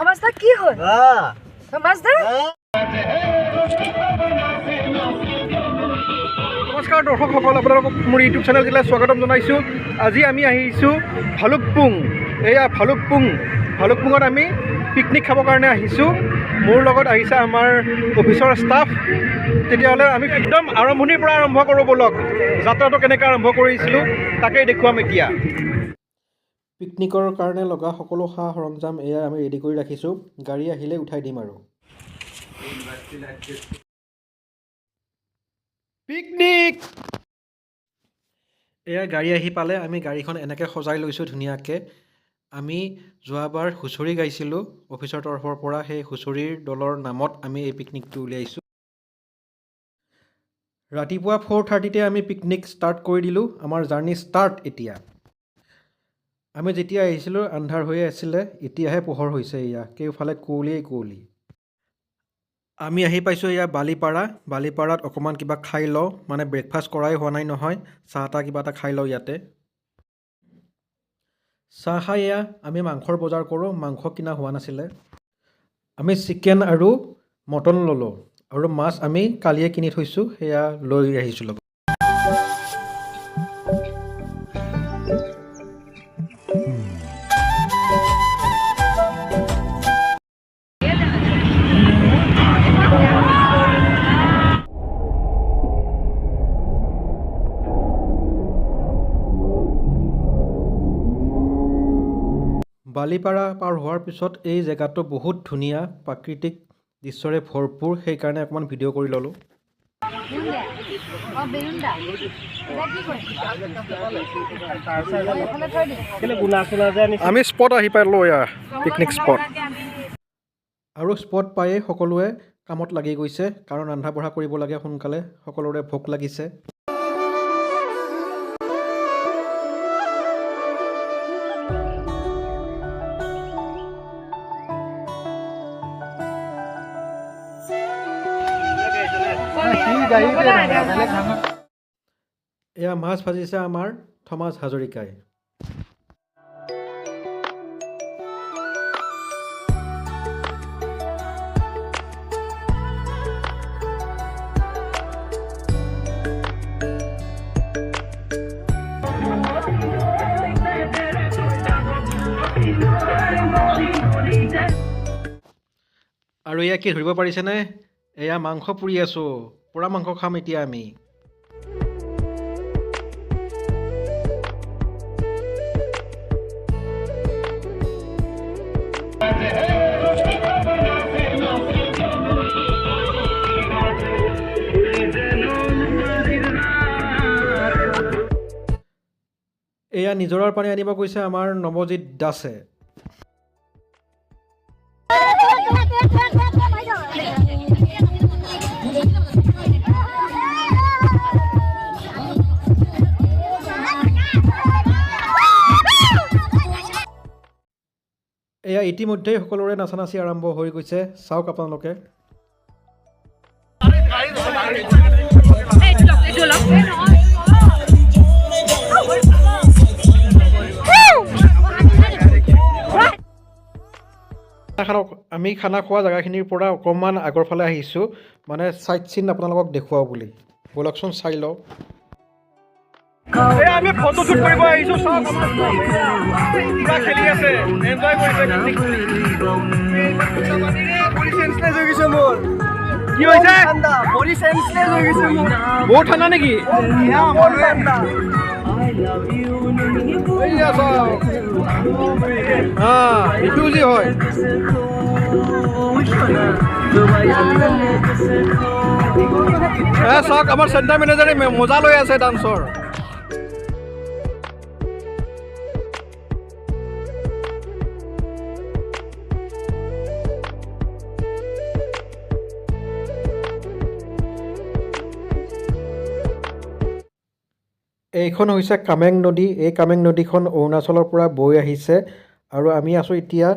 সমাজ দা কি হ'ল? আহ, সমাজ দা আহ। নমস্কাৰ দৰ্শকসকল আপোনালোকক মোৰ ইউটিউব চেনেলটোলৈ স্বাগতম জনাইছোঁ। আজি আমি আহিছোঁ ভালুকপুং। এয়া ভালুকপুং। ভালুকপুঙত আমি পিকনিক খাবৰ কাৰণে আহিছোঁ। মোৰ লগত আহিছে আমাৰ অফিচৰ ষ্টাফ তেতিয়াহ'লে আমি একদম আৰম্ভণিৰ পৰা আৰম্ভ কৰোঁ ব'লক যাত্ৰাটো কেনেকৈ আৰম্ভ কৰিছিলোঁ তাকেই দেখুৱাম এতিয়া। পিকনিকৰ কাৰণে লগা সকলো সা সৰঞ্জাম এয়া আমি ৰেডি কৰি ৰাখিছোঁ। গাড়ী আহিলে উঠাই দিম আৰু। পিকনিক! এয়া গাড়ী আহি পালে আমি গাড়ীখন এনেকৈ সজাই লৈছোঁ ধুনীয়াকৈ। আমি যোৱাবাৰ হুঁচৰি গাইছিলোঁ অফিচৰ তৰফৰ পৰা। সেই হুঁচৰিৰ দলৰ নামত আমি এই পিকনিকটো উলিয়াইছোঁ। ৰাতিপুৱা ফ'ৰ থাৰ্টিতে আমি পিকনিক ষ্টাৰ্ট কৰি দিলোঁ। আমাৰ জাৰ্ণি ষ্টাৰ্ট এতিয়া। আমি যেতিয়া আহিছিলোঁ আন্ধাৰ হৈ আছিলে এতিয়াহে পোহৰ হৈছে এয়া। কেওফালে কুঁৱলীয়েই কুঁৱলী। আমি আহি পাইছোঁ এয়া বালিপাৰা। বালিপাৰাত অকণমান কিবা খাই লওঁ। মানে ব্ৰেকফাষ্ট কৰাই হোৱা নাই নহয়। চাহ তাহ কিবা এটা খাই লওঁ ইয়াতে। চাহ খাই এয়া। আমি মাংসৰ বজাৰ কৰোঁ। মাংস কিনা হোৱা নাছিলে। আমি চিকেন আৰু মটন ল'লোঁ। আৰু মাছ আমি কালিয়ে কিনি থৈছোঁ। সেয়া লৈ আহিছোঁ লগত। বালিপাৰা পাৰ হোৱাৰ পিছত এই জেগাটো বহুত ধুনীয়া প্ৰাকৃতিক দৃশ্যৰে ভৰপূৰ সেইকাৰণে অকণমান ভিডিঅ' কৰি ল'লোঁ। আমি স্পট আহি পালোঁ পিকনিক স্পট আৰু স্পট পায়েই সকলোৱে কামত লাগি গৈছে কাৰণ ৰন্ধা বঢ়া কৰিব লাগে সোনকালে সকলোৰে ভোক লাগিছে। এয়া মাছ ভাজিছে আমাৰ থমাছ হাজৰিকাই। আৰু এয়া কি ধৰিব পাৰিছেনে? এয়া মাংস পুৰি আছোঁ। পুৰা মাংস খাম এতিয়া আমি এয়া নিজৰাৰ পানী আনিব গৈছে আমাৰ নৱজিত দাসে। এয়া ইতিমধ্যেই সকলোৰে নাচা নাচি আৰম্ভ হৈ গৈছে। চাওক আপোনালোকে। আমি খানা খোৱা জেগাখিনিৰ পৰা অকণমান আগৰ ফালে আহিছোঁ। মানে চাইট চিন আপোনালোকক দেখুৱাওঁ বুলি। ব'লকচোন চাই লওঁ। আমি ফটো শ্বুট কৰিব আহিছোঁ চাওক পুৰা খেলি আছে এনজয় কৰিছে কি হৈছে? বহুত ঠাণ্ডা নেকি? অঁ ৰিফিউজি হয়। চাওক আমাৰ চেণ্টাৰ মেনেজাৰে মজা লৈ আছে ডান্সৰ এইখন হৈছে কামেং নদী। এই কামেং নদীখন অৰুণাচলৰ পৰা বৈ আহিছে আৰু আমি আছোঁ এতিয়া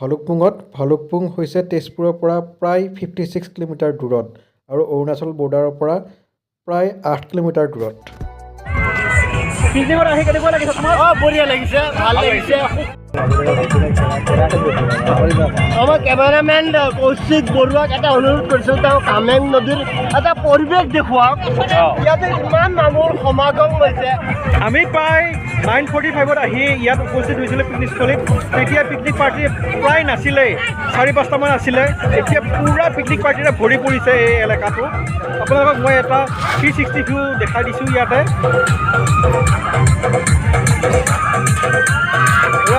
ভালুকপুঙত। ভালুকপুং হৈছে তেজপুৰৰ পৰা প্ৰায় ফিফটি ছিক্স কিলোমিটাৰ দূৰত আৰু অৰুণাচল বৰ্ডাৰৰ পৰা প্ৰায় আঠ কিলোমিটাৰ দূৰত। লাগিছে। আমাৰ কেমেৰামেন কৌশিক বৰুৱাক এটা অনুৰোধ কৰিছোঁ তেওঁ কামেং নদীৰ এটা পৰিৱেশ দেখুৱাওক। ইয়াতে ইমান মানুহৰ সমাগম হৈছে। আমি প্ৰায় নাইন ফৰ্টি ফাইভত আহি ইয়াত উপস্থিত হৈছিলোঁ পিকনিকস্থলীত তেতিয়া পিকনিক পাৰ্টি প্ৰায় নাছিলেই চাৰি পাঁচটামান আছিলে। এতিয়া পূৰা পিকনিক পাৰ্টিৰে ভৰি পৰিছে এই এলেকাটো। আপোনালোকক মই এটা থ্ৰী ছিক্সটি ভিউ দেখাই দিছোঁ ইয়াতে।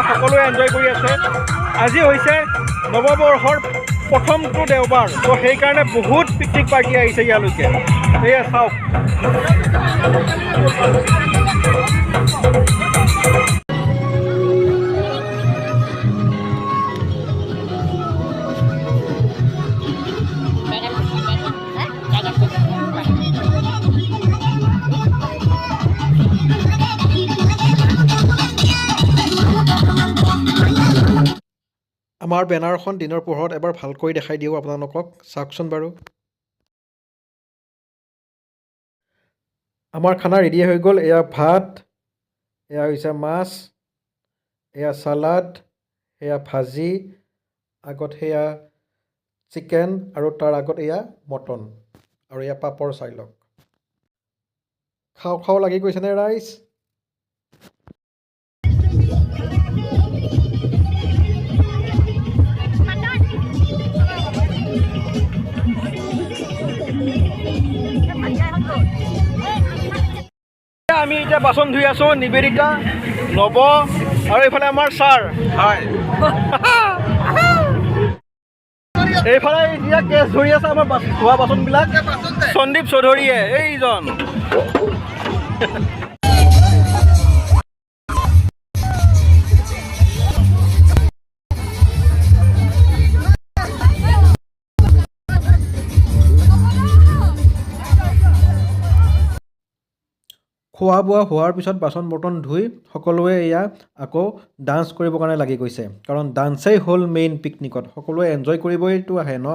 সকলোৱে এনজয় কৰি আছে। আজি হৈছে নৱবৰ্ষৰ প্ৰথমটো দেওবাৰ। ত' সেইকাৰণে বহুত পিকনিক পাৰ্টি আহিছে ইয়ালৈকে। এয়া চাওক। আমাৰ বেনাৰখন দিনৰ পোহৰত এবাৰ ভালকৈ দেখাই দিওঁ আপোনালোকক। চাওকচোন বাৰু। আমাৰ খানা ৰেডি হৈ গ'ল। এয়া ভাত এয়া হৈছে মাছ এয়া চালাড এয়া ভাজি আগত সেয়া চিকেন আৰু তাৰ আগত এয়া মটন আৰু এয়া পাপৰ চাই লওক খাওঁ খাওঁ লাগি গৈছেনে ৰাইজ আমি এতিয়া বাচন ধুই আছোঁ নিবেদিতা নৱ আৰু এইফালে আমাৰ ছাৰ। হয়। এইফালে এতিয়া কেছ ধৰি আছে আমাৰ ধোৱা বাচনবিলাক। সন্দীপ চৌধুৰীয়ে এইজন। খোৱা বোৱা হোৱাৰ পিছত বাচন বৰ্তন ধুই সকলোৱে এয়া আকৌ ডান্স কৰিবৰ কাৰণে লাগি গৈছে। কাৰণ ডান্সেই হ'ল মেইন পিকনিকত সকলোৱে এনজয় কৰিবইতো আহে ন?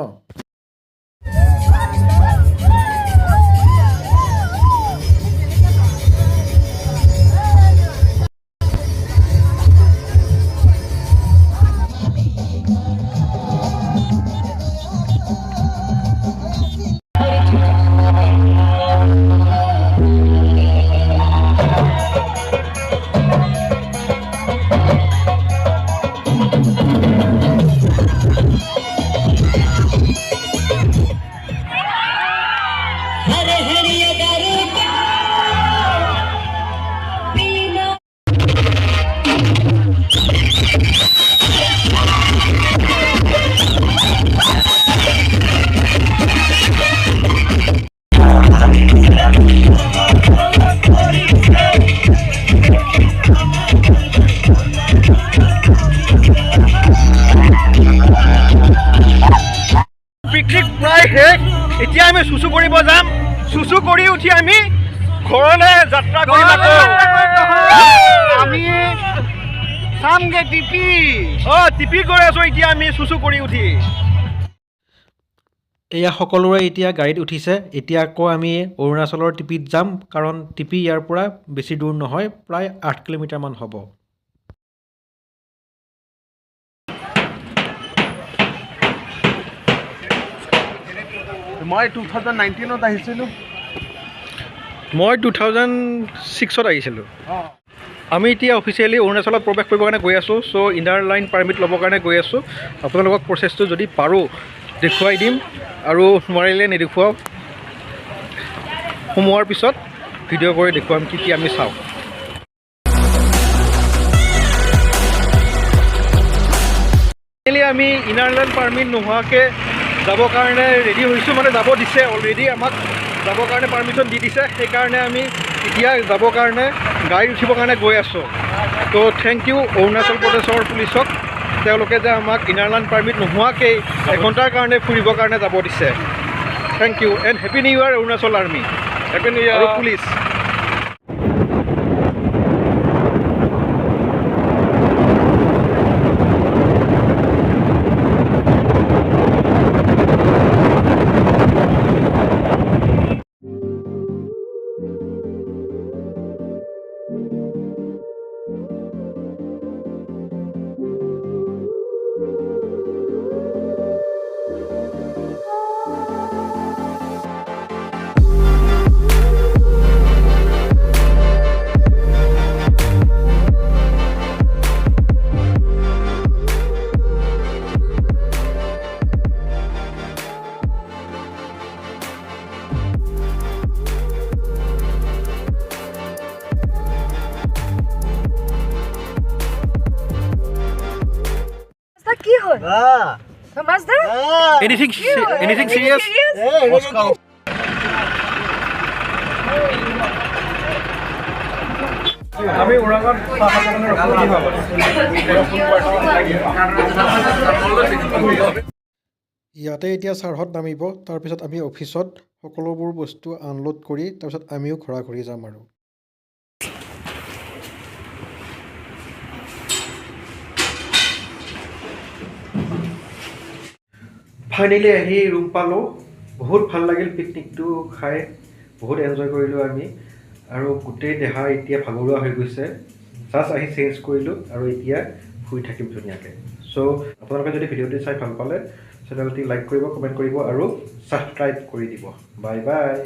এতিয়া আমি চুচু কৰিব যাম। চুচু কৰি উঠি আমি ঘৰলৈ যাত্ৰা কৰিম আমি চামগে টিপি। অঁ টিপি গৈ আছোঁ এতিয়া আমি চুচু কৰি উঠি। এয়া সকলোৰে এতিয়া গাড়ীত উঠিছে। এতিয়া আকৌ আমি অৰুণাচলৰ টিপিত যাম কাৰণ টিপি ইয়াৰ পৰা বেছি দূৰ নহয় প্ৰায় আঠ কিলোমিটাৰমান হ'ব। মই টু থাউজেণ্ড নাইনটিনত আহিছিলোঁ। মই টু থাউজেণ্ড ছিক্সত আহিছিলোঁ। আমি এতিয়া অফিচিয়েলি অৰুণাচলত প্ৰৱেশ কৰিবৰ কাৰণে গৈ আছোঁ চ' ইনাৰ লাইন পাৰ্মিট ল'বৰ কাৰণে গৈ আছোঁ। আপোনালোকক প্ৰচেছটো যদি পাৰোঁ দেখুৱাই দিম আৰু নোৱাৰিলে নেদেখুৱাওঁ। সোমোৱাৰ পিছত ভিডিঅ' কৰি দেখুৱাম কি কি আমি চাওঁ। আমি ইনাৰ লাইন পাৰ্মিট নোহোৱাকৈ যাবৰ কাৰণে ৰেডি হৈছোঁ মানে যাব দিছে অলৰেডি আমাক। যাবৰ কাৰণে পাৰ্মিশ্যন দি দিছে সেইকাৰণে আমি এতিয়া যাবৰ কাৰণে গাড়ীত উঠিবৰ কাৰণে গৈ আছোঁ। তো থেংক ইউ অৰুণাচল প্ৰদেশৰ পুলিচক। তেওঁলোকে যে আমাক ইনাৰ লাইন পাৰ্মিট নোহোৱাকেই এঘণ্টাৰ কাৰণে ফুৰিবৰ কাৰণে যাব দিছে। Thank you and happy new year Arunachal army happy new year আৰু Ah. Ah. Hey. আমি কাৰণে ৰখি ইয়াতে এতিয়া ছাৰহঁত নামিব তাৰপিছত আমি অফিচত সকলোবোৰ বস্তু আনলোড কৰি তাৰপিছত আমিও ঘৰা ঘৰি যাম আৰু ফাইনেলি আহি ৰুম পালোঁ। বহুত ভাল লাগিল পিকনিকটো খাই। বহুত এনজয় কৰিলোঁ আমি। আৰু গোটেই দেহা এতিয়া ভাগৰুৱা হৈ গৈছে। জাষ্ট আহি চেঞ্জ কৰিলোঁ আৰু এতিয়া শুই থাকিম ধুনীয়াকৈ। চ' আপোনালোকে যদি ভিডিঅ'টি চাই ভাল পালে চেনেলটি লাইক কৰিব কমেণ্ট কৰিব আৰু ছাবস্ক্ৰাইব কৰি দিব। Bye bye